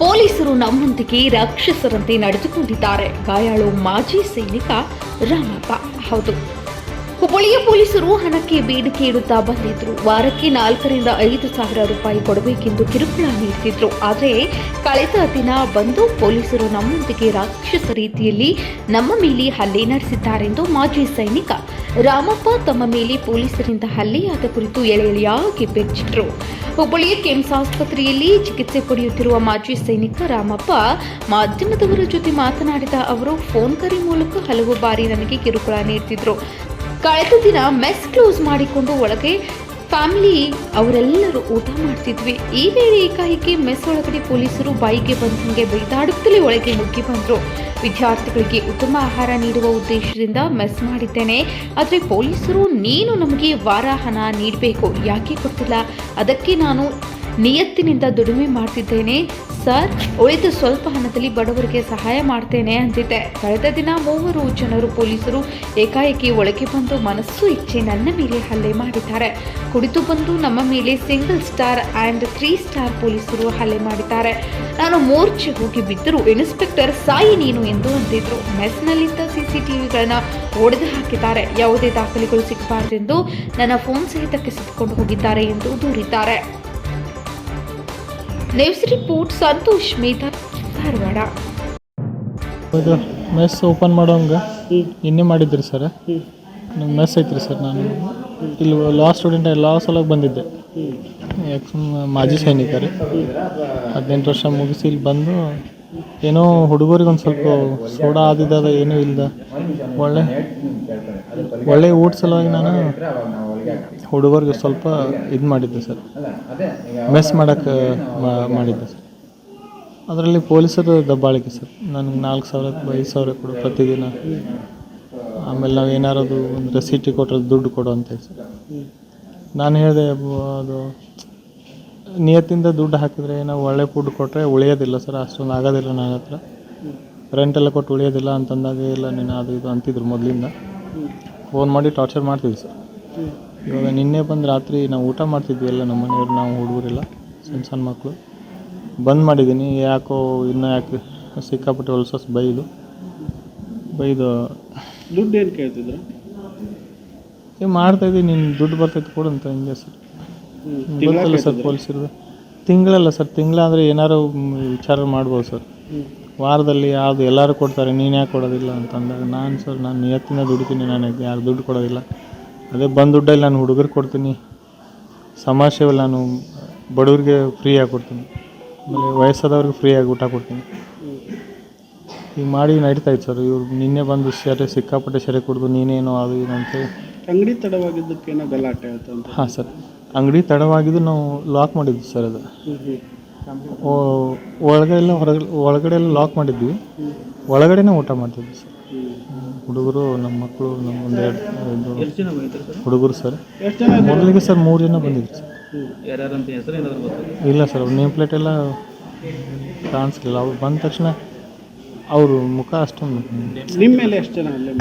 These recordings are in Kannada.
ಪೊಲೀಸರು ನಮ್ಮೊಂದಿಗೆ ರಾಕ್ಷಸರಂತೆ ನಡೆದುಕೊಂಡಿದ್ದಾರೆ. ಗಾಯಾಳು ಮಾಜಿ ಸೈನಿಕ ರಾಮಪ್ಪ. ಹೌದು. ಹುಬ್ಬಳ್ಳಿಯ ಪೊಲೀಸರು ಹಣಕ್ಕೆ ಬೇಡಿಕೆ ಇಡುತ್ತಾ ಬಂದಿದ್ರು. ವಾರಕ್ಕೆ ನಾಲ್ಕರಿಂದ ಐದು ಸಾವಿರ ರೂಪಾಯಿ ಕೊಡಬೇಕೆಂದು ಕಿರುಕುಳ ನೀಡುತ್ತಿದ್ರು ಆದರೆ ಕಳೆದ ದಿನ ಬಂದು ಪೊಲೀಸರು ನಮ್ಮೊಂದಿಗೆ ರಾಕ್ಷಸ ರೀತಿಯಲ್ಲಿ ನಮ್ಮ ಮೇಲೆ ಹಲ್ಲೆ ನಡೆಸಿದ್ದಾರೆಂದು ಮಾಜಿ ಸೈನಿಕ ರಾಮಪ್ಪ ತಮ್ಮ ಮೇಲೆ ಪೊಲೀಸರಿಂದ ಹಲ್ಲೆಯಾದ ಕುರಿತು ಎಳೆ ಎಳೆಯಾಗಿ ಬೆಚ್ಚಿಟ್ರು ಹುಬ್ಬಳ್ಳಿಯ ಕೆಮ್ಸ್ ಆಸ್ಪತ್ರೆಯಲ್ಲಿ ಚಿಕಿತ್ಸೆ ಪಡೆಯುತ್ತಿರುವ ಮಾಜಿ ಸೈನಿಕ ರಾಮಪ್ಪ ಮಾಧ್ಯಮದವರ ಜೊತೆ ಮಾತನಾಡಿದ ಅವರು, ಫೋನ್ ಕರೆ ಮೂಲಕ ಹಲವು ಬಾರಿ ನನಗೆ ಕಿರುಕುಳ ನೀಡುತ್ತಿದ್ರು ಕಳೆದ ದಿನ ಮೆಸ್ ಕ್ಲೋಸ್ ಮಾಡಿಕೊಂಡು ಒಳಗೆ ಫ್ಯಾಮಿಲಿ ಅವರೆಲ್ಲರೂ ಊಟ ಮಾಡ್ತಿದ್ವಿ. ಈ ವೇಳೆ ಏಕಾಏಕಿ ಮೆಸ್ ಒಳಗಡೆ ಪೊಲೀಸರು ಬಾಯಿಗೆ ಬಂದಂಗೆ ಬೈದಾಡುತ್ತಲೇ ಒಳಗೆ ನುಗ್ಗಿ ಬಂದರು. ವಿದ್ಯಾರ್ಥಿಗಳಿಗೆ ಉತ್ತಮ ಆಹಾರ ನೀಡುವ ಉದ್ದೇಶದಿಂದ ಮೆಸ್ ಮಾಡಿದ್ದೇನೆ. ಆದರೆ ಪೊಲೀಸರು, ನೀನು ನಮಗೆ ವಾರ ನೀಡಬೇಕು. ಯಾಕೆ ಕೊಡ್ತಿಲ್ಲ? ಅದಕ್ಕೆ ನಾನು ನಿಯತ್ತಿನಿಂದ ದುಡಿಮೆ ಮಾಡ್ತಿದ್ದೇನೆ. ಸರ್, ಉಳಿದ ಸ್ವಲ್ಪ ಹಣದಲ್ಲಿ ಬಡವರಿಗೆ ಸಹಾಯ ಮಾಡ್ತೇನೆ ಅಂತಿದ್ದೆ ಕಳೆದ ದಿನ ಮೂವರು ಜನರು ಪೊಲೀಸರು ಏಕಾಏಕಿ ಒಳಗೆ ಬಂದು ಮನಸ್ಸು ಇಚ್ಛೆ ನನ್ನ ಮೇಲೆ ಹಲ್ಲೆ ಮಾಡಿದ್ದಾರೆ. ಕುಡಿದು ಬಂದು ನಮ್ಮ ಮೇಲೆ single star and three star ಪೊಲೀಸರು ಹಲ್ಲೆ ಮಾಡಿದ್ದಾರೆ. ನಾನು ಮೋರ್ಚೆ ಹೋಗಿ ಬಿದ್ದರೂ ಇನ್ಸ್ಪೆಕ್ಟರ್ ಸಾಯಿ ನೀನು ಎಂದು ಅಂತಿದ್ರು ಮೆಸ್ನಲ್ಲಿದ್ದ ಸಿ ಸಿ ಟಿ ವಿಗಳನ್ನು ಒಡೆದು ಹಾಕಿದ್ದಾರೆ. ಯಾವುದೇ ದಾಖಲೆಗಳು ಸಿಗಬಾರದೆಂದು ನನ್ನ ಫೋನ್ ಸಹಿತ ಕಿಸಿದುಕೊಂಡು ಹೋಗಿದ್ದಾರೆ ಎಂದು ದೂರಿದ್ದಾರೆ. News report Santosh Medha Dharwad. ಇದು ಮೆಸ್ ಓಪನ್ ಮಾಡೋಂಗ? ಇನ್ನೇ ಮಾಡಿದ್ರಿ ಸರ್? ನಿಮ್ಮ ಮೆಸ್ ಐತ್ರಿ ಸರ್ ನಾನು. ಇಲ್ಲಿ ಲಾ ಸ್ಟೂಡೆಂಟ್ ಲಾ ಸಲಕ್ಕೆ ಬಂದಿದ್ದೆ. ಎಕ್ಸ್ ಮಾಜಿ ಸೈನಿಕ ರೀ ಹದಿನೆಂಟು ವರ್ಷ ಮುಗಿಸಿ ಇಲ್ಲಿ ಬಂದು ಏನೋ ಹುಡುಗರಿಗೆ ಒಂದು ಸ್ವಲ್ಪ ಸೋಡಾ ಆದಿದ್ದಾದ ಏನೂ ಇಲ್ಲದ ಒಳ್ಳೆ ಒಳ್ಳೆ ಊಟ ಸಲುವಾಗಿ ನಾನು ಹುಡುಗರಿಗೆ ಸ್ವಲ್ಪ ಇದು ಮಾಡಿದ್ದೆ ಸರ್. ಮೆಸ್ ಮಾಡೋಕ್ಕೆ ಮಾಡಿದ್ದೆ ಸರ್. ಅದರಲ್ಲಿ ಪೊಲೀಸರು ದಬ್ಬಾಳಿಕೆ ಸರ್. ನನಗೆ ನಾಲ್ಕು ಸಾವಿರ, ಐದು ಸಾವಿರ ಕೊಡು ಪ್ರತಿದಿನ. ಆಮೇಲೆ ನಾವು ಏನಾರದು ಒಂದು ರೆಸಿಟಿ ಕೊಟ್ಟರೆ ದುಡ್ಡು ಕೊಡು ಅಂತ ಸರ್. ನಾನು ಹೇಳಿದೆ ಅದು ನಿಯತ್ತಿಂದ ದುಡ್ಡು ಹಾಕಿದರೆ ನಾವು ಒಳ್ಳೆ ಫುಡ್ ಕೊಟ್ಟರೆ ಉಳಿಯೋದಿಲ್ಲ ಸರ್. ಅಷ್ಟೊಂದು ಆಗೋದಿಲ್ಲ ನನ್ನ ಹತ್ರ. ಎಲ್ಲ ಕೊಟ್ಟು ಉಳಿಯೋದಿಲ್ಲ ಅಂತಂದಾಗ, ಇಲ್ಲ ನೀನು ಅದು ಇದು ಅಂತಿದ್ರು ಮೊದಲಿಂದ. ಫೋನ್ ಮಾಡಿ ಟಾರ್ಚರ್ ಮಾಡ್ತಿದ್ವಿ ಸರ್. ಇವಾಗ ನಿನ್ನೆ ಬಂದು ರಾತ್ರಿ ನಾವು ಊಟ ಮಾಡ್ತಿದ್ವಿ ಎಲ್ಲ ನಮ್ಮ ಮನೆಯವ್ರು ನಾವು ಹುಡುಗರೆಲ್ಲ ಸಣ್ಣ ಸಣ್ಣ ಮಕ್ಕಳು ಬಂದ್ ಮಾಡಿದ್ದೀನಿ ಯಾಕೋ ಇನ್ನೂ ಯಾಕೆ ಸಿಕ್ಕಾಪಟ್ಟೆ ಹೊಲ್ಸಸ್ ಬೈದು ಬೈದು. ದುಡ್ಡು ಏನು ಕೇಳ್ತಿದ್ರು? ಏ ಮಾಡ್ತಾಯಿದ್ದೀನಿ ನಿನ್ನ ದುಡ್ಡು ಬರ್ತೈತೆ ಕೊಡು ಅಂತ ಹಿಂಗೆ ಸರ್. ಗೊತ್ತಲ್ಲ ಸರ್ ಪೊಲೀಸರು ತಿಂಗಳಲ್ಲ ಸರ್ ತಿಂಗಳಾದರೆ ಏನಾರು ಮ್, ವಿಚಾರ ಮಾಡ್ಬೋದು ಸರ್. ವಾರದಲ್ಲಿ ಯಾವುದು ಎಲ್ಲರೂ ಕೊಡ್ತಾರೆ ನೀನು ಯಾಕೆ ಕೊಡೋದಿಲ್ಲ ಅಂತಂದಾಗ ನಾನು ಸರ್ ನಾನು ನಿಯತ್ತಿನ ದುಡಿತೀನಿ ನನಗೆ ಯಾರು ದುಡ್ಡು ಕೊಡೋದಿಲ್ಲ. ಅದೇ ಬಂದ ದುಡ್ಡಲ್ಲಿ ನಾನು ಹುಡುಗರಿಗೆ ಕೊಡ್ತೀನಿ. ಸಮಾಜ ಸೇವೆ ನಾನು ಬಡವ್ರಿಗೆ ಫ್ರೀಯಾಗಿ ಕೊಡ್ತೀನಿ. ಆಮೇಲೆ ವಯಸ್ಸಾದವ್ರಿಗೆ ಫ್ರೀಯಾಗಿ ಊಟ ಕೊಡ್ತೀನಿ. ಈಗ ಮಾಡಿ ನಡೀತಾ ಇತ್ತು ಸರ್. ಇವ್ರು ನಿನ್ನೆ ಬಂದು ಸೆರೆ ಸಿಕ್ಕಾಪಟ್ಟೆ ಸೆರೆ ಕುಡಿದು ನೀನೇನೋ ಅದು ಇದು ಅಂತೇಳಿ ಅಂಗಡಿ ತಡವಾಗಿದ್ದಕ್ಕೇನೋ ಗಲಾಟೆ ಆಯ್ತು ಅಂತ ಹಾಂ ಸರ್. ಅಂಗಡಿ ತಡವಾಗಿದ್ದು ನಾವು ಲಾಕ್ ಮಾಡಿದ್ವಿ ಸರ್ ಅದು. ಓ- ಒಳಗಡೆ ಎಲ್ಲ ಹೊರಗಡೆ ಒಳಗಡೆ ಎಲ್ಲ ಲಾಕ್ ಮಾಡಿದ್ವಿ. ಒಳಗಡೆನೇ ಊಟ ಮಾಡ್ತಿದ್ವಿ ಸರ್. ಹುಡುಗರು ನಮ್ಮ ಮಕ್ಕಳು ನಮ್ಮ ಒಂದು ಎರಡು ಹುಡುಗರು ಸರ್. ಮೊದಲಿಗೆ ಸರ್ ಮೂರು ಜನ ಬಂದಿದ್ರು ಸರ್. ಇಲ್ಲ ಸರ್ ಅವ್ರ ನೇಮ್ ಪ್ಲೇಟ್ ಎಲ್ಲ ಕಾಣಿಸ್ಲಿಲ್ಲ ಅವ್ರು ಬಂದ ತಕ್ಷಣ ಅವರು ಮುಖ ಅಷ್ಟೊಂದು. ನಿಮ್ಮ ಮೇಲೆ ಎಷ್ಟು ಜನ ಅಲ್ಲೇ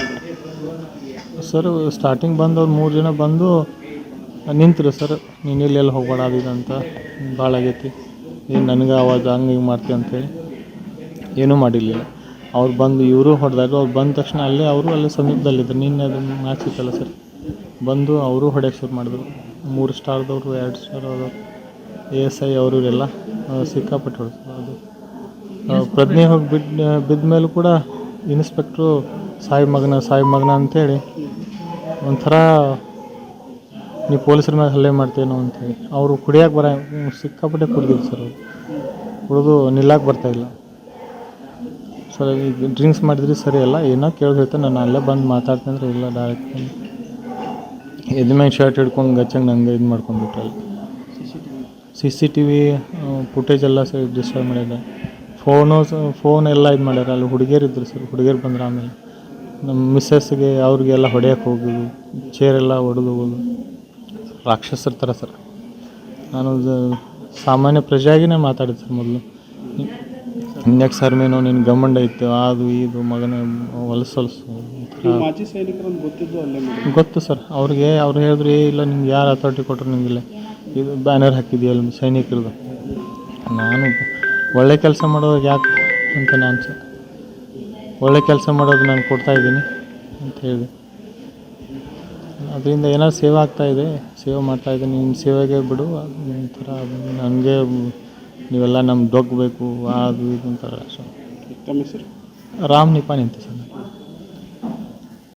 ಸರ್ ಸ್ಟಾರ್ಟಿಂಗ್ ಬಂದು ಅವ್ರು ಮೂರು ಜನ ಬಂದು ನಿಂತರು ಸರ್. ನೀನು ಎಲ್ಲೆಲ್ಲಿ ಹೋಗ್ಬೇಡ ಅದು ಇದು ಅಂತ. ಭಾಳ ಆಗೈತಿ. ಏನು ನನಗೆ ಅವಾಗ ಹಂಗೆ ಹಿಂಗೆ ಮಾಡ್ತೀವಿ ಅಂತೇಳಿ ಏನೂ ಮಾಡಿರಲಿಲ್ಲ. ಅವ್ರು ಬಂದು, ಇವರು ಹೊಡೆದಾಗ ಅವ್ರು ಬಂದ ತಕ್ಷಣ ಅಲ್ಲೇ ಅವರು ಅಲ್ಲೇ ಸಮೀಪದಲ್ಲಿದ್ದರು. ನಿನ್ನೆ ಅದು ಮ್ಯಾಚ್ ಇತ್ತಲ್ಲ ಸರ್? ಬಂದು ಅವರು ಹೊಡೆಯೋಕ್ಕೆ ಶುರು ಮಾಡಿದ್ರು. ಮೂರು ಸ್ಟಾರ್ದವರು ಎರಡು ಸ್ಟಾರ್ ಅವರು ಎ ಎಸ್ ಐ ಅವರು ಇವರೆಲ್ಲ ಸಿಕ್ಕಾಪಟ್ಟೆ ಹೊಡೆದ್ರು. ಅದು ಪ್ರಜ್ಞೆ ಹೋಗಿ ಬಿದ್ದ ಬಿದ್ದ ಮೇಲೂ ಕೂಡ ಇನ್ಸ್ಪೆಕ್ಟ್ರು ಸಾಯಿ ಮಗನ ಸಾಯಿ ಮಗನ ಅಂತೇಳಿ ಒಂಥರ ನೀವು ಪೊಲೀಸರ ಮೇಲೆ ಹಲ್ಲೆ ಮಾಡ್ತೇನೋ ಅಂತೇಳಿ. ಅವರು ಕುಡಿಯೋಕೆ ಬರ, ಸಿಕ್ಕಾಪಟ್ಟೆ ಕುಡಿದಿದ್ದು ಸರ್ ಅವರು. ಕುಡಿದು ನಿಲ್ಲಕ್ಕೆ ಬರ್ತಾಯಿಲ್ಲ ಸರ್ ಡ್ರಿಂಕ್ಸ್ ಮಾಡಿದ್ರೆ ಸರಿ ಅಲ್ಲ? ಏನೋ ಕೇಳಿದ್ರೆ ನಾನು ಅಲ್ಲೇ ಬಂದು ಮಾತಾಡ್ತೀನಿ ಅಂದ್ರೆ ಇಲ್ಲ ಡೈರೆಕ್ಟ್ ಎದ್ ಮ್ಯಾಗ ಶರ್ಟ್ ಹಿಡ್ಕೊಂಡು ಗಚ್ಚಂಗೆ ನಂಗೆ ಇದು ಮಾಡ್ಕೊಂಡ್ಬಿಟ್ರಲ್ಲ C C T V footage ಎಲ್ಲ ಸರ್ ಡಿಸ್ಟರ್ಬ್ ಮಾಡಿದೆ. ಫೋನು ಫೋನ್ ಎಲ್ಲ ಇದು ಮಾಡ್ಯಾರ ಅಲ್ಲಿ. ಹುಡುಗಿಯರು ಇದ್ದರು ಸರ್, ಹುಡುಗಿಯರು ಬಂದ್ರೆ ಆಮೇಲೆ. ನಮ್ಮ ಮಿಸ್ಸಸ್ಗೆ ಅವ್ರಿಗೆಲ್ಲ ಹೊಡೆಯೋಕೆ ಹೋಗೋದು ಚೇರೆಲ್ಲ ಹೊಡೆದು ಹೋಗೋದು. ರಾಕ್ಷಸರ ಥರ ಸರ್. ನಾನು ಸಾಮಾನ್ಯ ಪ್ರಜೆಯಾಗಿನೇ ಮಾತಾಡಿದೆ ಸರ್ ಮೊದಲು. ಇಂದ್ಯಾಕೆ ಸರ್ ಮೇಲೆ ನಿನ್ನ ಗಮಂಡ ಇತ್ತು ಅದು ಇದು ಮಗನ ಹೊಲಸು ಹೊಲಸು. ಗೊತ್ತು ಸರ್ ಅವ್ರಿಗೆ ಅವ್ರು ಹೇಳಿದ್ರಿ ಇಲ್ಲ ನಿಮ್ಗೆ ಯಾರು ಅಥಾರಿಟಿ ಕೊಟ್ಟರು ನಿಮಗಿಲ್ಲ ಇದು ಬ್ಯಾನರ್ ಹಾಕಿದೆಯಲ್ಲ ಸೈನಿಕರದು? ನಾನು ಒಳ್ಳೆ ಕೆಲಸ ಮಾಡೋದು ಯಾಕೆ ಅಂತ ನಾನು ಸರ್ ಒಳ್ಳೆ ಕೆಲಸ ಮಾಡೋದು ನಾನು ಕೊಡ್ತಾ ಇದ್ದೀನಿ ಅಂತ ಹೇಳಿದೆ. ಅದರಿಂದ ಏನಾದ್ರು ಸೇವೆ ಆಗ್ತಾಯಿದೆ ಸೇವೆ ಮಾಡ್ತಾ ಇದ್ದೀನಿ ನಿನ್ನ ಸೇವೆಗೆ ಬಿಡು ಒಂಥರ ನನಗೆ ನೀವೆಲ್ಲ ನಮ್ಗೆ ದೊಗ್ಗಬೇಕು ಅದು ಇದು ಅಂತಾರೆ. ಸೊ ರಾಮ್ ನಿಪಾನಿ ಅಂತ ಸರ್.